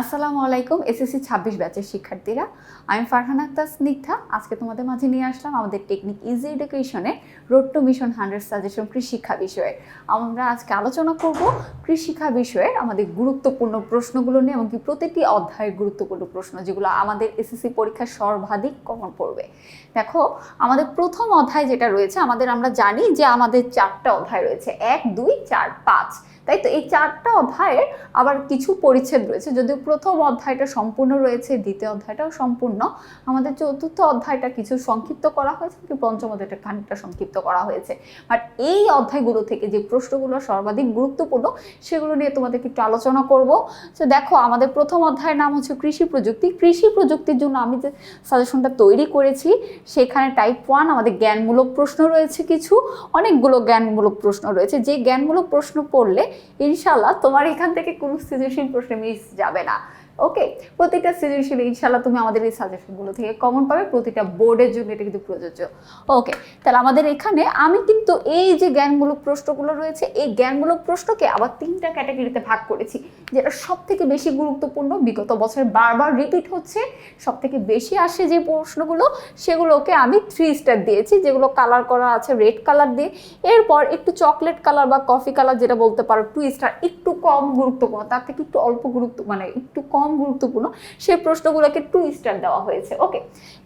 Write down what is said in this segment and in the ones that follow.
আসসালামু আলাইকুম, এসএসসি ছাব্বিশ ব্যাচের শিক্ষার্থীরা। আমি ফারহান আক্তার স্নিগ্ধা। আজকে তোমাদের মাঝে নিয়ে আসলাম আমাদের technique easy এডুকেশনে road to mission hundred suggestion কৃষিক্ষা বিষয়ে। আমরা আজকে আলোচনা করব কৃষিক্ষা বিষয়ে আমাদের গুরুত্বপূর্ণ প্রশ্নগুলো নিয়ে এমনকি প্রতিটি অধ্যায়ের গুরুত্বপূর্ণ প্রশ্ন যেগুলো আমাদের এসএসসি পরীক্ষার সর্বাধিক কমন পড়বে। দেখো, আমাদের প্রথম অধ্যায় যেটা রয়েছে, আমাদের আমরা জানি যে আমাদের চারটা অধ্যায় রয়েছে। এক, দুই, চার, পাঁচ। তাই তো এই চারটা অধ্যায়ের আবার কিছু পরিচ্ছেদ রয়েছে। যদিও প্রথম অধ্যায়টা সম্পূর্ণ রয়েছে, দ্বিতীয় অধ্যায়টাও সম্পূর্ণ। আমাদের চতুর্থ অধ্যায়টা কিছু সংক্ষিপ্ত করা হয়েছে কিন্তু পঞ্চম অধ্যায়টা খানিকটা সংক্ষিপ্ত করা হয়েছে। বাট এই অধ্যায়গুলো থেকে যে প্রশ্নগুলো সর্বাধিক গুরুত্বপূর্ণ, সেগুলো নিয়ে তোমাদেরকে একটু আলোচনা করব। তো দেখো, আমাদের প্রথম অধ্যায়ের নাম হচ্ছে কৃষি প্রযুক্তি। কৃষি প্রযুক্তির জন্য আমি যে সাজেশনটা তৈরি করেছি, সেখানে টাইপ ওয়ান আমাদের জ্ঞানমূলক প্রশ্ন রয়েছে কিছু, অনেকগুলো জ্ঞানমূলক প্রশ্ন রয়েছে। যে জ্ঞানমূলক প্রশ্ন পড়লে ইনশাল্লাহ তোমার এখান থেকে কোনো সৃজনশীল প্রশ্নে মিস যাবে না। nada. ওকে, প্রতিটা সৃজনশীল ইনশাল্লাহ তুমি আমাদের এই সাজেশনগুলো থেকে কমন পাবে, প্রতিটা বোর্ডের জন্য এটা কিন্তু প্রযোজ্য। ওকে, তাহলে আমাদের এখানে আমি কিন্তু এই যে জ্ঞানমূলক প্রশ্নগুলো রয়েছে, এই জ্ঞানমূলক প্রশ্নকে আবার তিনটা ক্যাটাগরিতে ভাগ করেছি, যেটা সব থেকে বেশি গুরুত্বপূর্ণ, বিগত বছরে বারবার রিপিট হচ্ছে সব থেকে বেশি আসে যে প্রশ্নগুলো, সেগুলোকে আমি থ্রি স্টার দিয়েছি, যেগুলো কালার করা আছে রেড কালার দিয়ে। এরপর একটু চকলেট কালার বা কফি কালার যেটা বলতে পারো টু স্টার একটু কম গুরুত্বপূর্ণ, তার থেকে একটু অল্প গুরুত্ব মানে একটু কম গুরুত্বপূর্ণ সেই প্রশ্নগুলোকে টু স্টার দেওয়া হয়েছে ওকে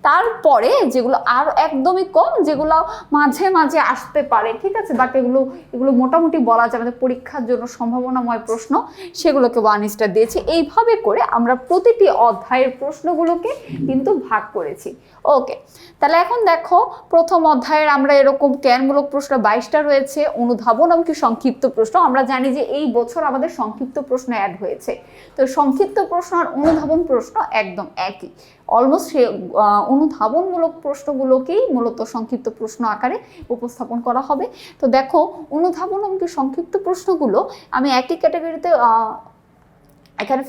তারপরে যেগুলো আর একদমই কম, যেগুলো মাঝে মাঝে আসতে পারে, ঠিক আছে? বাট এগুলো এগুলো মোটামুটি বলা আমাদের পরীক্ষার জন্য সম্ভাবনাময় প্রশ্ন, সেগুলোকে ওয়ান স্টার দিয়েছি। এইভাবে করে আমরা প্রতিটি অধ্যায়ের প্রশ্নগুলোকে কিন্তু ভাগ করেছি ওকে তাহলে এখন দেখো, প্রথম অধ্যায়ের আমরা এরকম জ্ঞানমূলক প্রশ্ন বাইশটা রয়েছে, অনুধাবন এমনকি সংক্ষিপ্ত প্রশ্ন। আমরা জানি যে এই বছর আমাদের সংক্ষিপ্ত প্রশ্ন অ্যাড হয়েছে। তো সংক্ষিপ্ত প্রশ্ন আর অনুধাবন প্রশ্ন একদম একই। অলমোস্ট সে অনুধাবনমূলক প্রশ্নগুলোকেই মূলত সংক্ষিপ্ত প্রশ্ন আকারে উপস্থাপন করা হবে। তো দেখো, অনুধাবন এমনকি সংক্ষিপ্ত প্রশ্নগুলো আমি একই ক্যাটাগরিতে এখানে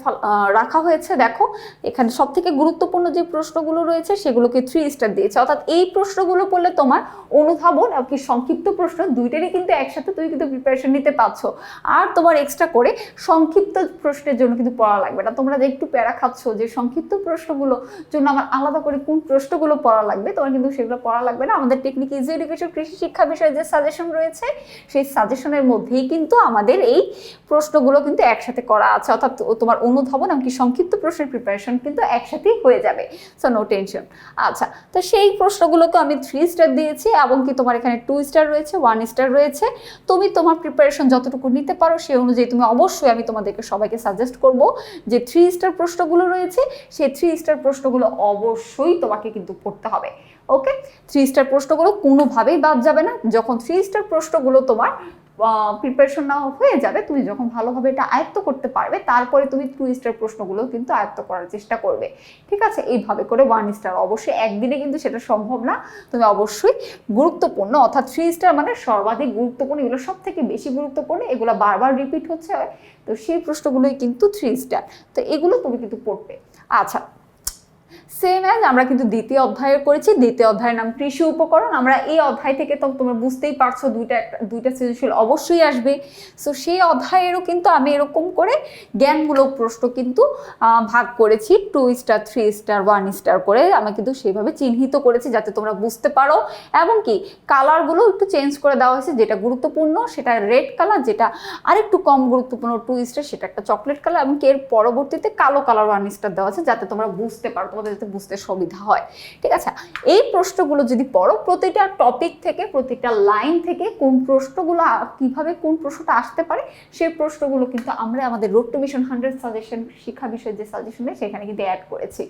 রাখা হয়েছে, দেখো, এখানে সব থেকে গুরুত্বপূর্ণ যে প্রশ্নগুলো রয়েছে সেগুলোকে থ্রি স্টার দিয়েছে। অর্থাৎ এই প্রশ্নগুলো পড়লে তোমার অনুধাবন আর কি সংক্ষিপ্ত প্রশ্ন দুইটারই কিন্তু একসাথে তুমি কিন্তু প্রিপারেশন নিতে পারছ। আর তোমার এক্সট্রা করে সংক্ষিপ্ত প্রশ্নের জন্য কিন্তু পড়া লাগবে না। তোমরা যে একটু প্যারা খাচ্ছ যে সংক্ষিপ্ত প্রশ্নগুলো জন্য আমার আলাদা করে কোন প্রশ্নগুলো পড়া লাগবে, তোমার কিন্তু সেগুলো পড়া লাগবে না। আমাদের টেকনিক ইজি এডুকেশন কৃষি শিক্ষা বিষয়ে যে সাজেশন রয়েছে, সেই সাজেশনের মধ্যেই কিন্তু আমাদের এই প্রশ্নগুলো কিন্তু একসাথে করা আছে। অর্থাৎ তোমার অনুধাবন এমনকি সংক্ষিপ্ত প্রশ্নের প্রিপারেশন কিন্তু একসাথেই হয়ে যাবে। সো নো টেনশন আচ্ছা তো সেই প্রশ্নগুলোকে আমি থ্রি স্টার দিয়েছি এবং কি তোমার এখানে টু স্টার রয়েছে ওয়ান স্টার রয়েছে। তুমি তোমার প্রিপারেশন যতটুকু নিতে পারো সেই অনুযায়ী তুমি অবশ্যই আমি তোমাদেরকে সবাইকে সাজেস্ট করব যে থ্রি স্টার প্রশ্নগুলো রয়েছে, সেই থ্রি স্টার প্রশ্নগুলো অবশ্যই তোমাকে কিন্তু পড়তে হবে। ওকে থ্রি স্টার প্রশ্নগুলো কোনোভাবেই বাদ যাবে না। যখন থ্রি স্টার প্রশ্নগুলো তোমার প্রিপারেশন নেওয়া হয়ে যাবে, তুমি যখন ভালোভাবে এটা আয়ত্ত করতে পারবে, তারপরে তুমি টু স্টার প্রশ্নগুলো কিন্তু আয়ত্ত করার চেষ্টা করবে। ঠিক আছে? এইভাবে করে ওয়ান স্টার অবশ্যই একদিনে কিন্তু সেটা সম্ভব না। তুমি অবশ্যই গুরুত্বপূর্ণ, অর্থাৎ থ্রি স্টার মানে সর্বাধিক গুরুত্বপূর্ণ, এগুলো সব থেকে বেশি গুরুত্বপূর্ণ, এগুলো বারবার রিপিট হচ্ছে। তো সেই প্রশ্নগুলোই কিন্তু থ্রি স্টার তো এগুলো তুমি কিন্তু পড়বে। আচ্ছা সেম অ্যাজ আমরা কিন্তু দ্বিতীয় অধ্যায়ে করেছি। দ্বিতীয় অধ্যায়ের নাম কৃষি উপকরণ। আমরা এই অধ্যায় থেকে তো তোমরা বুঝতেই পারছ, দুইটা একটা- দুইটা সৃজনশীল অবশ্যই আসবে। সো সেই অধ্যায়েরও কিন্তু আমি এরকম করে জ্ঞানমূলক প্রশ্ন কিন্তু ভাগ করেছি। Two star three star one star করে আমি কিন্তু সেইভাবে চিহ্নিত করেছি যাতে তোমরা বুঝতে পারো। এবং কি কালারগুলো একটু চেঞ্জ করে দেওয়া হয়েছে। যেটা গুরুত্বপূর্ণ, সেটা রেড কালার যেটা আরেকটু কম গুরুত্বপূর্ণ টু স্টার সেটা একটা চকলেট কালার এবং কি, এর পরবর্তীতে কালো কালার ওয়ান স্টার দেওয়া আছে যাতে তোমরা বুঝতে পারো। তোমাদের যাতে বুঝতে সুবিধা হয়। ঠিক আছে? এই প্রশ্নগুলো যদি পড়ো, প্রতিটা টপিক থেকে, প্রতিটা লাইন থেকে কোন প্রশ্নগুলো কীভাবে কোন প্রশ্নটা আসতে পারে, সেই প্রশ্নগুলো কিন্তু আমরা আমাদের road to mission hundred suggestion শিক্ষা বিষয়ে যে সাজেশনে সেখানে কিন্তু অ্যাড করেছি।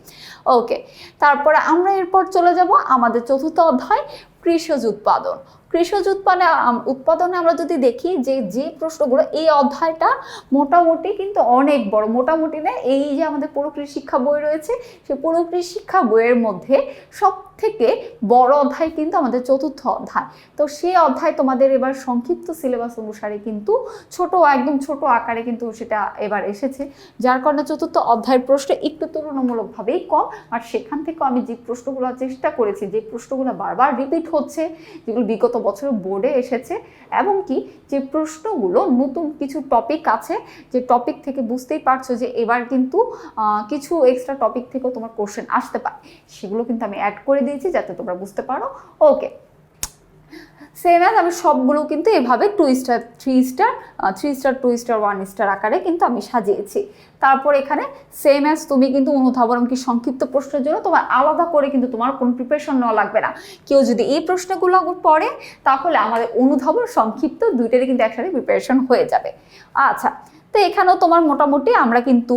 ওকে তারপরে আমরা এরপর চলে যাব আমাদের চতুর্থ অধ্যায় কৃষজ উৎপাদন। কৃষজ উৎপাদনে উৎপাদনে আমরা যদি দেখি যে যে প্রশ্নগুলো, এই অধ্যায়টা মোটামুটি কিন্তু অনেক বড়। মোটামুটি না, এই যে আমাদের পুরো কৃষি শিক্ষা বই রয়েছে সেই পুরো কৃষি শিক্ষা বইয়ের মধ্যে সব থেকে বড় অধ্যায় কিন্তু আমাদের চতুর্থ অধ্যায়। তো সেই অধ্যায় তোমাদের এবার সংক্ষিপ্ত সিলেবাস অনুসারে কিন্তু ছোট, একদম ছোট আকারে কিন্তু সেটা এবার এসেছে। যার কারণে চতুর্থ অধ্যায়ের প্রশ্ন একটু তুলনামূলকভাবেই কম। আর সেখান থেকেও আমি যে প্রশ্নগুলো চেষ্টা করেছি, যে প্রশ্নগুলো বারবার রিপিট হচ্ছে, যেগুলো বিগত বছর বোর্ডে এসেছে, এবং কি যে প্রশ্নগুলো নতুন কিছু টপিক আছে, যে টপিক থেকে বুঝতেই পারছ যে এবার কিন্তু কিছু এক্সট্রা টপিক থেকেও তোমার কোশ্চেন আসতে পারে। সেগুলো কিন্তু আমি অ্যাড করে দিয়েছি যাতে তোমরা বুঝতে পারো। ওকে সেম অ্যাজ আমি সবগুলো কিন্তু এভাবে two star three star three star two star one star আকারে কিন্তু আমি সাজিয়েছি। তারপর এখানে সেম অ্যাজ তুমি কিন্তু অনুধাবন কি সংক্ষিপ্ত প্রশ্নের জন্য তোমার আলাদা করে কিন্তু তোমার কোনো প্রিপারেশন নেওয়া লাগবে না। কেউ যদি এই প্রশ্নগুলো পড়ে, তাহলে আমাদের অনুধাবন সংক্ষিপ্ত দুইটারই কিন্তু একসাথে প্রিপারেশন হয়ে যাবে। আচ্ছা তো এখানেও তোমার মোটামুটি আমরা কিন্তু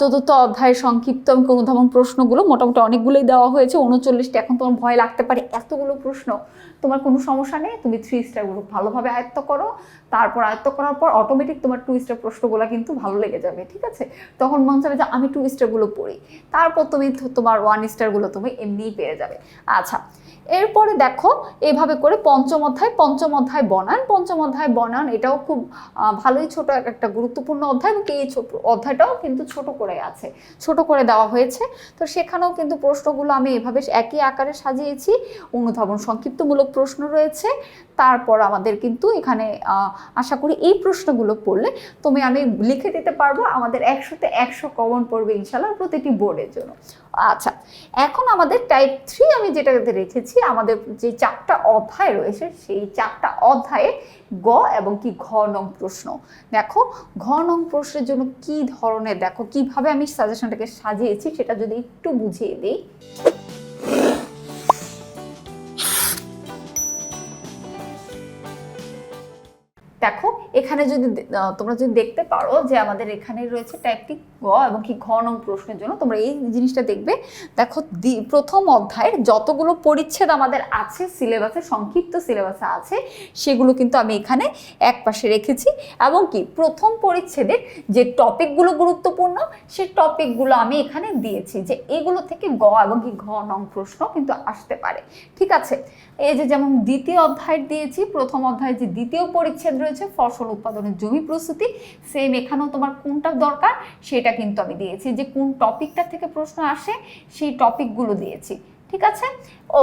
চতুর্থ অধ্যায়ের সংক্ষিপ্ত এবং অনুধাবন প্রশ্নগুলো মোটামুটি অনেকগুলোই দেওয়া হয়েছে, উনচল্লিশটা। এখন তোমার ভয় লাগতে পারে এতগুলো প্রশ্ন। তোমার কোনো সমস্যা নেই, তুমি থ্রি স্টারগুলো ভালোভাবে আয়ত্ত করো। তারপর আয়ত্ত করার পর অটোমেটিক তোমার টু স্টার প্রশ্নগুলো কিন্তু ভালো লেগে যাবে, ঠিক আছে? তখন মন চাবে যে আমি টু স্টারগুলো পড়ি। তারপর তুমি তোমার ওয়ান স্টারগুলো তুমি এমনিই পেয়ে যাবে। আচ্ছা এরপরে দেখো এইভাবে করে পঞ্চম অধ্যায় পঞ্চম অধ্যায় বনান। পঞ্চম অধ্যায় বনান, এটাও খুব ভালোই ছোট একটা একটা গুরুত্বপূর্ণ অধ্যায় এবং এই অধ্যায়টাও কিন্তু ছোট করে আছে, ছোট করে দেওয়া হয়েছে। তো সেখানেও কিন্তু প্রশ্নগুলো আমি এভাবে একই আকারে সাজিয়েছি। অনুধাবন সংক্ষিপ্তমূলক প্রশ্ন রয়েছে। তারপর আমাদের কিন্তু এখানে আশা করি এই প্রশ্নগুলো পড়লে তুমি আমি লিখে দিতে পারব আমাদের একশোতে একশো কমন পড়বে ইনশাল্লাহ প্রতিটি বোর্ডের জন্য। আচ্ছা এখন আমাদের টাইপ থ্রি আমি যেটাতে রেখেছি, আমাদের যে চারটা অধ্যায় রয়েছে, সেই চারটা অধ্যায়ে গ এবং কি ঘ নং প্রশ্ন। দেখো, ঘ নং প্রশ্নের জন্য কি ধরনের, দেখো কীভাবে আমি সাজেশনটাকে সাজিয়েছি সেটা যদি একটু বুঝিয়ে দিই। দেখো এখানে যদি তোমরা যদি দেখতে পারো যে আমাদের এখানে রয়েছে টাইপটি গ এবং কি ঘ নং প্রশ্নের জন্য, তোমরা এই জিনিসটা দেখবে। দেখো প্রথম অধ্যায়ের যতগুলো পরিচ্ছেদ আমাদের আছে সিলেবাসে সংক্ষিপ্ত সিলেবাসে আছে, সেগুলো কিন্তু আমি এখানে এক পাশে রেখেছি। এবং কি, প্রথম পরিচ্ছেদের যে টপিকগুলো গুরুত্বপূর্ণ, সে টপিকগুলো আমি এখানে দিয়েছি যে এগুলো থেকে গ এবং কি ঘ নং প্রশ্ন কিন্তু আসতে পারে। ঠিক আছে? এই যে যেমন দ্বিতীয় অধ্যায় দিয়েছি, প্রথম অধ্যায়ে যে দ্বিতীয় পরিচ্ছেদ রয়েছে, ফসল উৎপাদনের জমি প্রস্তুতি সেম এখানেও তোমার কোনটা দরকার সেটা কিন্তু আমি দিয়েছি। যে কোন টপিকটা থেকে প্রশ্ন আসে, সেই টপিকগুলো দিয়েছি। ঠিক আছে?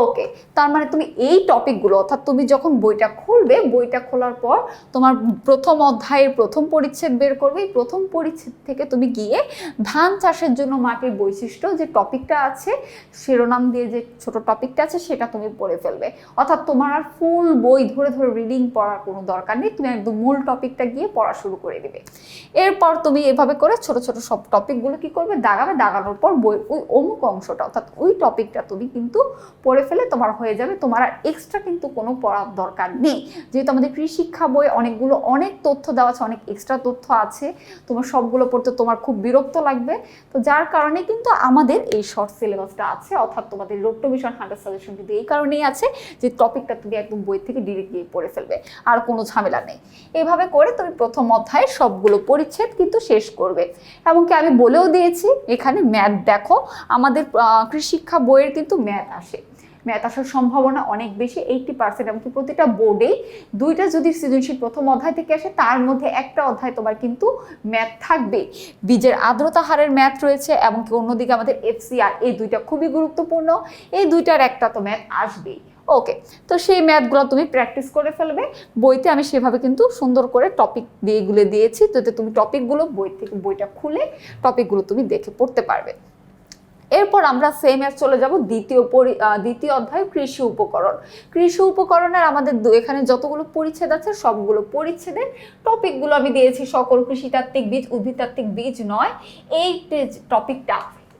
ওকে তার মানে তুমি এই টপিকগুলো অর্থাৎ তুমি যখন বইটা খুলবে, বইটা খোলার পর তোমার প্রথম অধ্যায়ের প্রথম পরিচ্ছেদ বের করবে। এই প্রথম পরিচ্ছেদ থেকে তুমি গিয়ে ধান চাষের জন্য মাটির বৈশিষ্ট্য যে টপিকটা আছে, শিরোনাম দিয়ে যে ছোট টপিকটা আছে, সেটা তুমি পড়ে ফেলবে। অর্থাৎ তোমার আর ফুল বই ধরে ধরে রিডিং পড়ার কোনো দরকার নেই, তুমি একদম মূল টপিকটা গিয়ে পড়া শুরু করে দিবে। এরপর তুমি এভাবে করে ছোট ছোট সব টপিকগুলো কি করবে? দাগাবে, দাগানোর পর বই ওই অমুক অংশটা, অর্থাৎ ওই টপিকটা তুমি কিন্তু পড়ে ফেলে তোমার হয়ে যাবে তোমার আর এক্সট্রা কিন্তু কোনো পড়ার দরকার নেই। যেহেতু আমাদের কৃষিক্ষা বই অনেকগুলো অনেক তথ্য দেওয়া আছে অনেক এক্সট্রা তথ্য আছে তোমার সবগুলো পড়তে তোমার খুব বিরক্ত লাগবে। তো যার কারণে কিন্তু আমাদের এই শর্ট সিলেবাসটা আছে অর্থাৎ তোমাদের রোট্টো মিশন হান্ড্রেড সাজেশন কিন্তু এই কারণেই আছে যে টপিকটা তুমি একদম বই থেকে ডিরেক্ট গিয়ে পড়ে ফেলবে আর কোনো ঝামেলা নেই। এভাবে করে তুমি প্রথম অধ্যায়ে সবগুলো পরিচ্ছেদ কিন্তু শেষ করবে। এমনকি আমি বলেও দিয়েছি এখানে ম্যাথ দেখো আমাদের আহ, কৃষি শিক্ষা বইয়ের কিন্তু ম্যাথ আসে। ম্যাথ আসার সম্ভাবনা অনেক বেশি এইটটি পার্সেন্ট এমনকি প্রতিটা বোর্ডেই দুইটা যদি সৃজনশীল প্রথম অধ্যায় থেকে আসে, তার মধ্যে একটা অধ্যায় তোমার কিন্তু ম্যাথ থাকবে বীজের আর্দ্রতা হারের ম্যাথ রয়েছে এমনকি অন্যদিকে আমাদের এফসিআর এই দুইটা খুবই গুরুত্বপূর্ণ, এই দুইটার একটা তো ম্যাথ আসবেই। ওকে তো সেই ম্যাথগুলো তুমি প্র্যাকটিস করে ফেলবে। বইতে আমি সেভাবে কিন্তু সুন্দর করে টপিক দিয়ে এগুলো দিয়েছি, যাতে তুমি টপিকগুলো বই থেকে, বইটা খুলে টপিকগুলো তুমি দেখে পড়তে পারবে। এরপর আমরা সেম এর চলে যাব দ্বিতীয় পরি দ্বিতীয় অধ্যায় কৃষি উপকরণ। কৃষি উপকরণের আমাদের এখানে যতগুলো পরিচ্ছেদ আছে, সবগুলো পরিচ্ছেদের টপিকগুলো আমি দিয়েছি। সকল কৃষিতাত্ত্বিক বীজ, উদ্ভিদতাত্ত্বিক বীজ নয়, এই টপিকটা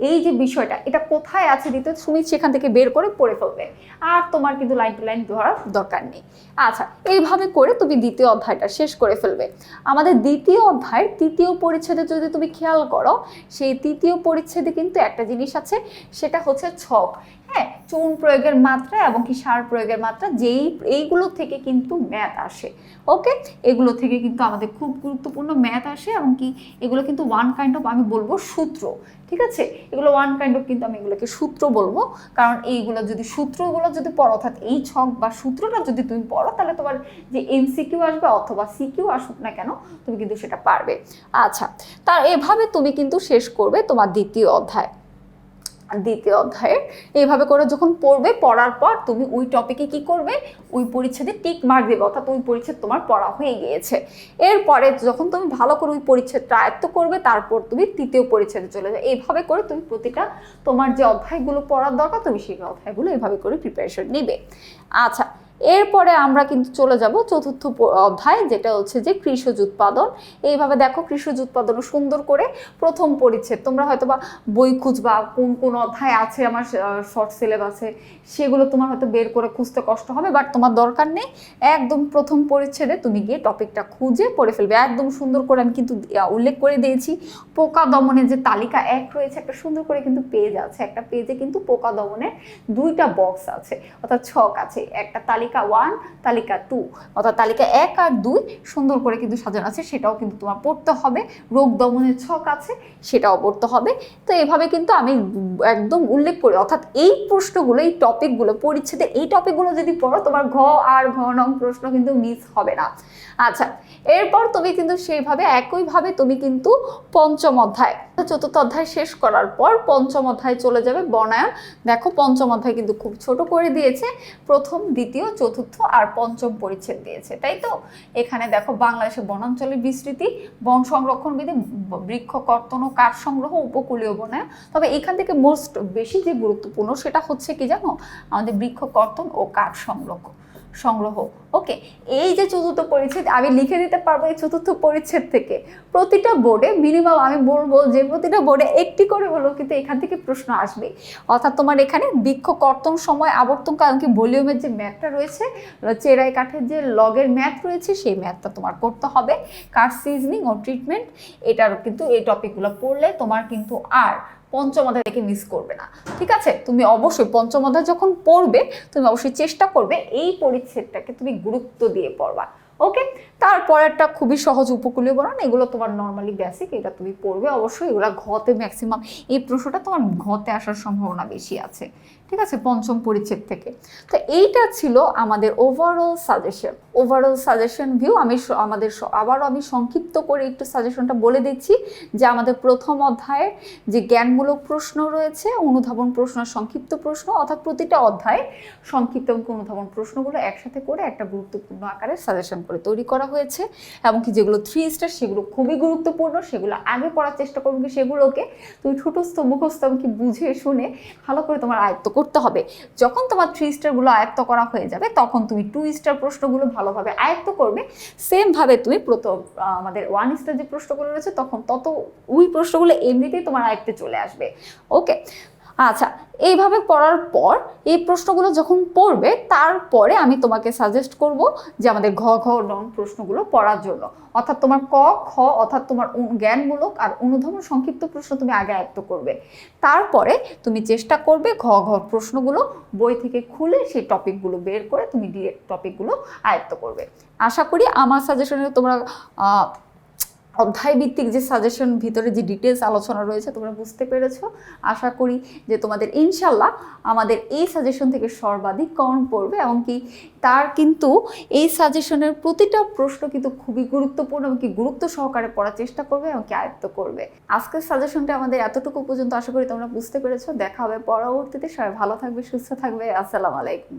এই যে বিষয়টা, এটা কোথায় আছে দ্বিতীয় তুমি সেখান থেকে বের করে পড়ে ফেলবে। আর তোমার কিন্তু লাইন টু লাইন ধরার দরকার নেই। আচ্ছা এইভাবে করে তুমি দ্বিতীয় অধ্যায়টা শেষ করে ফেলবে। আমাদের দ্বিতীয় অধ্যায়ের তৃতীয় পরিচ্ছেদে যদি তুমি খেয়াল করো, সেই তৃতীয় পরিচ্ছেদে কিন্তু একটা জিনিস আছে, সেটা হচ্ছে ছক। হ্যাঁ চুন প্রয়োগের মাত্রা এবং কি সার প্রয়োগের মাত্রা, যেই, এইগুলো থেকে কিন্তু ম্যাথ আসে। ওকে? এগুলো থেকে কিন্তু আমাদের খুব গুরুত্বপূর্ণ ম্যাথ আসে এবং কি এগুলো কিন্তু ওয়ান কাইন্ড অফ আমি বলব সূত্র, ঠিক আছে? এগুলো ওয়ান কাইন্ড অফ কিন্তু আমি এগুলোকে সূত্র বলব। কারণ এইগুলো যদি সূত্রগুলো যদি পড়ো, অর্থাৎ এই ছক বা সূত্রটা যদি তুমি পড়ো, তাহলে তোমার যে এমসিকিউ আসবে অথবা সিকিউ আসুক না কেন, তুমি কিন্তু সেটা পারবে। আচ্ছা তার এভাবে তুমি কিন্তু শেষ করবে তোমার দ্বিতীয় অধ্যায়। দ্বিতীয় অধ্যায়ের। এইভাবে করে যখন পড়বে, পড়ার পর তুমি ওই টপিকে কি করবে? ওই পরিচ্ছেদে টিক মার্ক দেবে, অর্থাৎ ওই পরিচ্ছেদ তোমার পড়া হয়ে গিয়েছে। এরপরে যখন তুমি ভালো করে ওই পরিচ্ছেদটা আয়ত্ত করবে, তারপর তুমি তৃতীয় পরিচ্ছেদে চলে যাবে। এইভাবে করে তুমি প্রতিটা তোমার যে অধ্যায়গুলো পড়ার দরকার, তুমি সেই অধ্যায়গুলো এইভাবে করে প্রিপারেশন নিবে। আচ্ছা এরপরে আমরা কিন্তু চলে যাব চতুর্থ অধ্যায়, যেটা হচ্ছে যে কৃষজ উৎপাদন। এইভাবে দেখো কৃষজ উৎপাদন সুন্দর করে প্রথম পরিচ্ছেদ। তোমরা হয়তো বা বই খুঁজবা, কোন কোন অধ্যায় আছে আমার শর্ট সিলেবাসে সেগুলো তোমার হয়তো বের করে খুঁজতে কষ্ট হবে বাট তোমার দরকার নেই। একদম প্রথম পরিচ্ছেদে তুমি গিয়ে টপিকটা খুঁজে পড়ে ফেলবে। একদম সুন্দর করে আমি কিন্তু উল্লেখ করে দিয়েছি, পোকা দমনের যে তালিকা এক রয়েছে, একটা সুন্দর করে কিন্তু পেজ আছে। একটা পেজে কিন্তু পোকা দমনের দুইটা বক্স আছে, অর্থাৎ ছক আছে। একটা তালিকা ওয়ান তালিকা টু অর্থাৎ তালিকা এক আর দুই সুন্দর করে কিন্তু সাজানো আছে, সেটাও কিন্তু তোমার পড়তে হবে। রোগ দমনের ছক আছে, সেটাও পড়তে হবে। তো এভাবে কিন্তু আমি একদম উল্লেখ করি। অর্থাৎ এই প্রশ্নগুলো, এই টপিকগুলো পরিচ্ছেদে এই টপিকগুলো যদি পড়ো, তোমার ঘ আর ঘ নং প্রশ্ন কিন্তু মিস হবে না। আচ্ছা এরপর তুমি কিন্তু সেইভাবে, একইভাবে তুমি কিন্তু পঞ্চম অধ্যায়, চতুর্থ অধ্যায় শেষ করার পর পঞ্চম অধ্যায় চলে যাবে বনায়ন দেখো, পঞ্চম অধ্যায় কিন্তু খুব ছোট করে দিয়েছে। প্রথম, দ্বিতীয় চতুর্থ আর পঞ্চম পরিচ্ছেদ দিয়েছে, তাই তো? এখানে দেখো বাংলাদেশের বনাঞ্চলের বিস্তৃতি, বন সংরক্ষণ বিধি বৃক্ষ কর্তন ও কাঠ সংগ্রহ, উপকূলীয় বনায়ন। তবে এখান থেকে মোস্ট বেশি যে গুরুত্বপূর্ণ সেটা হচ্ছে কি জানো? আমাদের বৃক্ষ কর্তন ও কাঠ সংগ্রহ সংগ্রহ। ওকে এই যে চতুর্থ পরিচ্ছেদ, আমি লিখে দিতে পারব এই চতুর্থ পরিচ্ছেদ থেকে। প্রতিটা বোর্ডে মিনিমাম আমি বলব যে প্রতিটা বোর্ডে একটি করে হলেও কিন্তু এখান থেকে প্রশ্ন আসবে। অর্থাৎ তোমার এখানে বৃক্ষ কর্তন সময় আবর্তন কারণ কি ভলিউমের যে ম্যাথটা রয়েছে চেরাই কাঠের যে লগের ম্যাথ রয়েছে, সেই ম্যাথটা তোমার করতে হবে। কার সিজনিং ও ট্রিটমেন্ট এটার কিন্তু এই টপিকগুলো পড়লে তোমার কিন্তু আর পঞ্চম অধ্যায় থেকে মিস করবে না। ঠিক আছে? তুমি অবশ্যই পঞ্চম অধ্যায় যখন পড়বে, তুমি অবশ্যই চেষ্টা করবে এই পরিচ্ছেদটাকে তুমি গুরুত্ব দিয়ে পড়বা। ওকে তারপরেরটা খুবই সহজ উপকূলীয় বনান, এগুলো তোমার নর্মালি বেসিক এটা তুমি পড়বে অবশ্যই, এগুলো ঘতে ম্যাক্সিমাম এই প্রশ্নটা তোমার ঘতে আসার সম্ভাবনা বেশি আছে, ঠিক আছে? পঞ্চম পরিচ্ছেদ থেকে। তো এইটা ছিল আমাদের overall suggestion overall suggestion view আমি আমাদের আবারও আমি সংক্ষিপ্ত করে একটু সাজেশনটা বলে দিচ্ছি যে আমাদের প্রথম অধ্যায়ের যে জ্ঞানমূলক প্রশ্ন রয়েছে, অনুধাবন প্রশ্ন সংক্ষিপ্ত প্রশ্ন, অর্থাৎ প্রতিটা অধ্যায়ে সংক্ষিপ্ত অনুধাবন প্রশ্নগুলো একসাথে করে একটা গুরুত্বপূর্ণ আকারে সাজেশন করে তৈরি করা হয়েছে এমনকি যেগুলো থ্রি স্টার সেগুলো খুবই গুরুত্বপূর্ণ, সেগুলো আগে পড়ার চেষ্টা করব কি সেগুলোকে। তুমি ঠুটস্থ মুখস্থ এমনকি বুঝে শুনে ভালো করে তোমার আয়ত্ত করতে হবে। যখন তোমার থ্রি স্টারগুলো আয়ত্ত করা হয়ে যাবে, তখন তুমি টু স্টার প্রশ্নগুলো ভালোভাবে আয়ত্ত করবে। সেমভাবে তুমি প্রথম আমাদের ওয়ান স্টার যে প্রশ্নগুলো রয়েছে, তখন তত ওই প্রশ্নগুলো এমনিতেই তোমার আয়ত্তে চলে আসবে। ওকে আচ্ছা এইভাবে পড়ার পর এই প্রশ্নগুলো যখন পড়বে, তারপরে আমি তোমাকে সাজেস্ট করব যে আমাদের ঘ ঘ নং প্রশ্নগুলো পড়ার জন্য। অর্থাৎ তোমার ক, খ, অর্থাৎ তোমার জ্ঞানমূলক আর অনুধাবন সংক্ষিপ্ত প্রশ্ন তুমি আগে আয়ত্ত করবে। তারপরে তুমি চেষ্টা করবে ঘ ঘ প্রশ্নগুলো বই থেকে খুলে সেই টপিকগুলো বের করে তুমি ডিরেক্ট টপিকগুলো আয়ত্ত করবে। আশা করি আমার সাজেশনে তোমরা আহ, অধ্যায় ভিত্তিক যে সাজেশন ভিতরে যে ডিটেলস আলোচনা রয়েছে তোমরা বুঝতে পেরেছ। আশা করি যে তোমাদের ইনশাল্লাহ আমাদের এই সাজেশন থেকে সর্বাধিক কম পড়বে এমনকি তার কিন্তু এই সাজেশনের প্রতিটা প্রশ্ন কিন্তু খুবই গুরুত্বপূর্ণ এবং কি গুরুত্ব সহকারে পড়ার চেষ্টা করবে এবং কি আয়ত্ত করবে। আজকের সাজেশনটা আমাদের এতটুকু পর্যন্ত আশা করি তোমরা বুঝতে পেরেছ। দেখা হবে পরবর্তীতে। সবাই ভালো থাকবে সুস্থ থাকবে। আসসালামু আলাইকুম।